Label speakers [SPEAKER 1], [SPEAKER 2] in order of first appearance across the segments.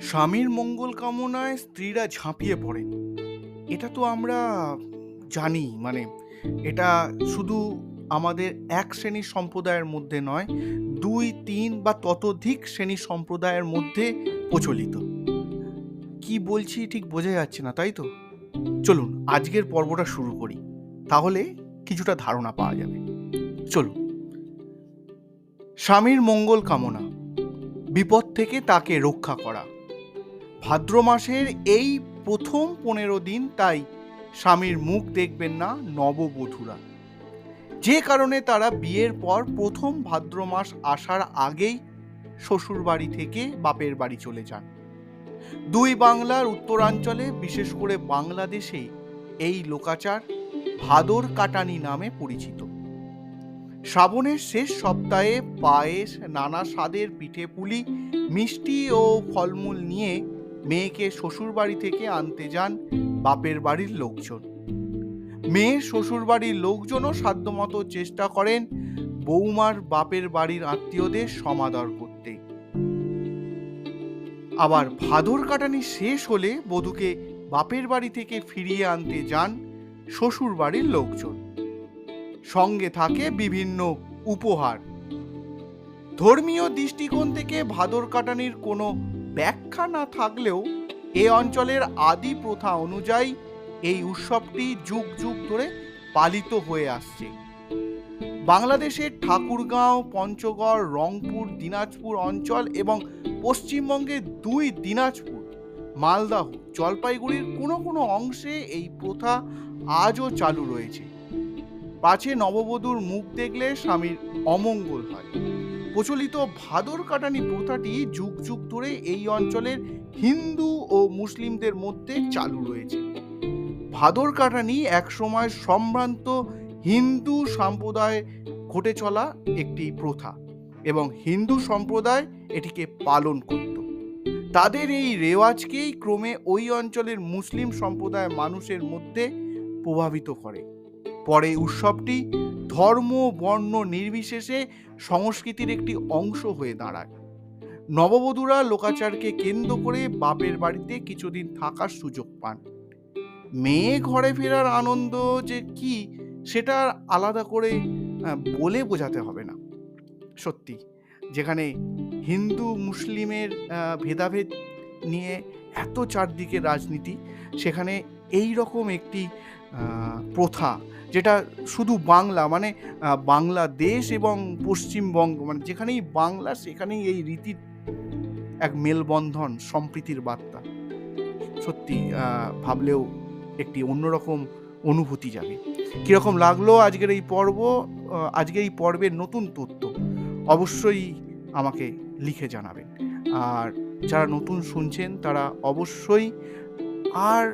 [SPEAKER 1] স্বামীর মঙ্গল কামনায় স্ত্রীরা ঝাঁপিয়ে পড়েন। এটা তো আমরা জানি মানে এটা শুধু আমাদের এক শ্রেণির সম্প্রদায়ের মধ্যে নয়, দুই, তিন বা ততোধিক শ্রেণির সম্প্রদায়ের মধ্যে প্রচলিত। কি বলছি ঠিক বোঝা যাচ্ছে না, তাই তো? চলুন, আজকের পর্বটা শুরু করি। তাহলে কিছুটা ধারণা পাওয়া যাবে। চলুন। স্বামীর মঙ্গল কামনা, বিপদ থেকে তাকে রক্ষা করা। ভাদ্র মাসের এই প্রথম পনেরো দিন তাই স্বামীর মুখ দেখবেন না নববধূরা। যে কারণে তারা বিয়ের পর প্রথম ভাদ্র মাস আসার আগেই শ্বশুর বাড়ি থেকে বাপের বাড়ি চলে যান। দুই বাংলার উত্তরাঞ্চলে, বিশেষ করে বাংলাদেশে এই লোকাচার ভাদর কাটানি নামে পরিচিত। শ্রাবণের শেষ সপ্তাহে পায়েস, নানা স্বাদের পিঠে পুলি, মিষ্টি ও ফলমূল নিয়ে মেয়েকে শ্বশুর বাড়ি থেকে আনতে যান বাপের বাড়ির লোকজন। মেয়ের শ্বশুর বাড়ির লোকজনও সাধ্যমতো চেষ্টা করেন বৌমার বাপের বাড়ির আত্মীয়দের সমাদর করতে। আবার ভাদর কাটানি শেষ হলে বধূকে বাপের বাড়ি থেকে ফিরিয়ে আনতে যান শ্বশুর বাড়ির লোকজন। সঙ্গে থাকে বিভিন্ন উপহার। ধর্মীয় দৃষ্টিকোণ থেকে ভাদর কাটানির কোনো ব্যাখ্যা না থাকলেও এ অঞ্চলের আদি প্রথা অনুযায়ী এই উৎসবটি যুগ যুগ ধরে পালিত হয়ে আসছে। বাংলাদেশের ঠাকুরগাঁও, পঞ্চগড়, রংপুর, দিনাজপুর অঞ্চল এবং পশ্চিমবঙ্গের দুই দিনাজপুর, মালদাহ, জলপাইগুড়ির কোনো কোনো অংশে এই প্রথা আজও চালু রয়েছে। পাছে নববধূর মুখ দেখলে স্বামীর অমঙ্গল হয়। প্রচলিত ভাদর কাটানি প্রথাটি যুগ যুগ ধরে এই অঞ্চলের হিন্দু ও মুসলিমদের মধ্যে চালু রয়েছে। ভাদর কাটানি একসময় সম্ভ্রান্ত হিন্দু সম্প্রদায় ঘটে চলা একটি প্রথা এবং হিন্দু সম্প্রদায় এটিকে পালন করত। তাদের এই রেওয়াজকেই ক্রমে ওই অঞ্চলের মুসলিম সম্প্রদায় মানুষের মধ্যে প্রভাবিত করে। পরে উৎসবটি ধর্ম, বর্ণ নির্বিশেষে সংস্কৃতির একটি অংশ হয়ে দাঁড়ায়। নববধূরা লোকাচারকে কেন্দ্র করে বাপের বাড়িতে কিছুদিন থাকার সুযোগ পান। মেয়ে ঘরে ফেরার আনন্দ যে কি, সেটা আলাদা করে বলে বোঝাতে হবে না। সত্যি, যেখানে হিন্দু, মুসলিমের ভেদাভেদ নিয়ে এত চারদিকে রাজনীতি, সেখানে এই রকম একটি প্রথা, যেটা শুধু বাংলা মানে বাংলাদেশ এবং পশ্চিমবঙ্গ মানে যেখানেই বাংলা, সেখানেই এই রীতির এক মেলবন্ধন, সম্প্রীতির বার্তা। সত্যি ভাবলেও একটি অন্যরকম অনুভূতি যাবে কীরকম লাগল আজকের এই পর্ব? আজকের এই পর্বের নতুন তথ্য অবশ্যই আমাকে লিখে জানাবেন। আর যারা নতুন শুনছেন, তারা অবশ্যই আর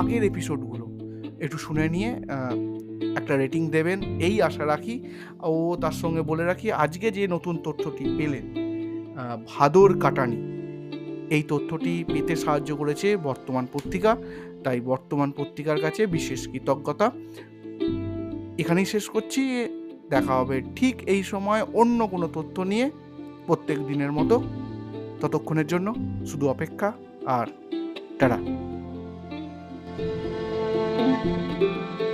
[SPEAKER 1] আগের এপিসোডগুলো একটু শুনে নিয়ে একটা রেটিং দেবেন। এই আশা রাখি, ও তার সঙ্গে বলে রাখি, আজকে যে নতুন তথ্যটি পেলেন ভাদর কাটানি, এই তথ্যটি পেতে সাহায্য করেছে বর্তমান পত্রিকা। তাই বর্তমান পত্রিকার কাছে বিশেষ কৃতজ্ঞতা। এখানেই শেষ করছি। দেখা হবে ঠিক এই সময় অন্য কোনো তথ্য নিয়ে প্রত্যেক দিনের মতো। ততক্ষণের জন্য শুধু অপেক্ষা আর টাটা। Música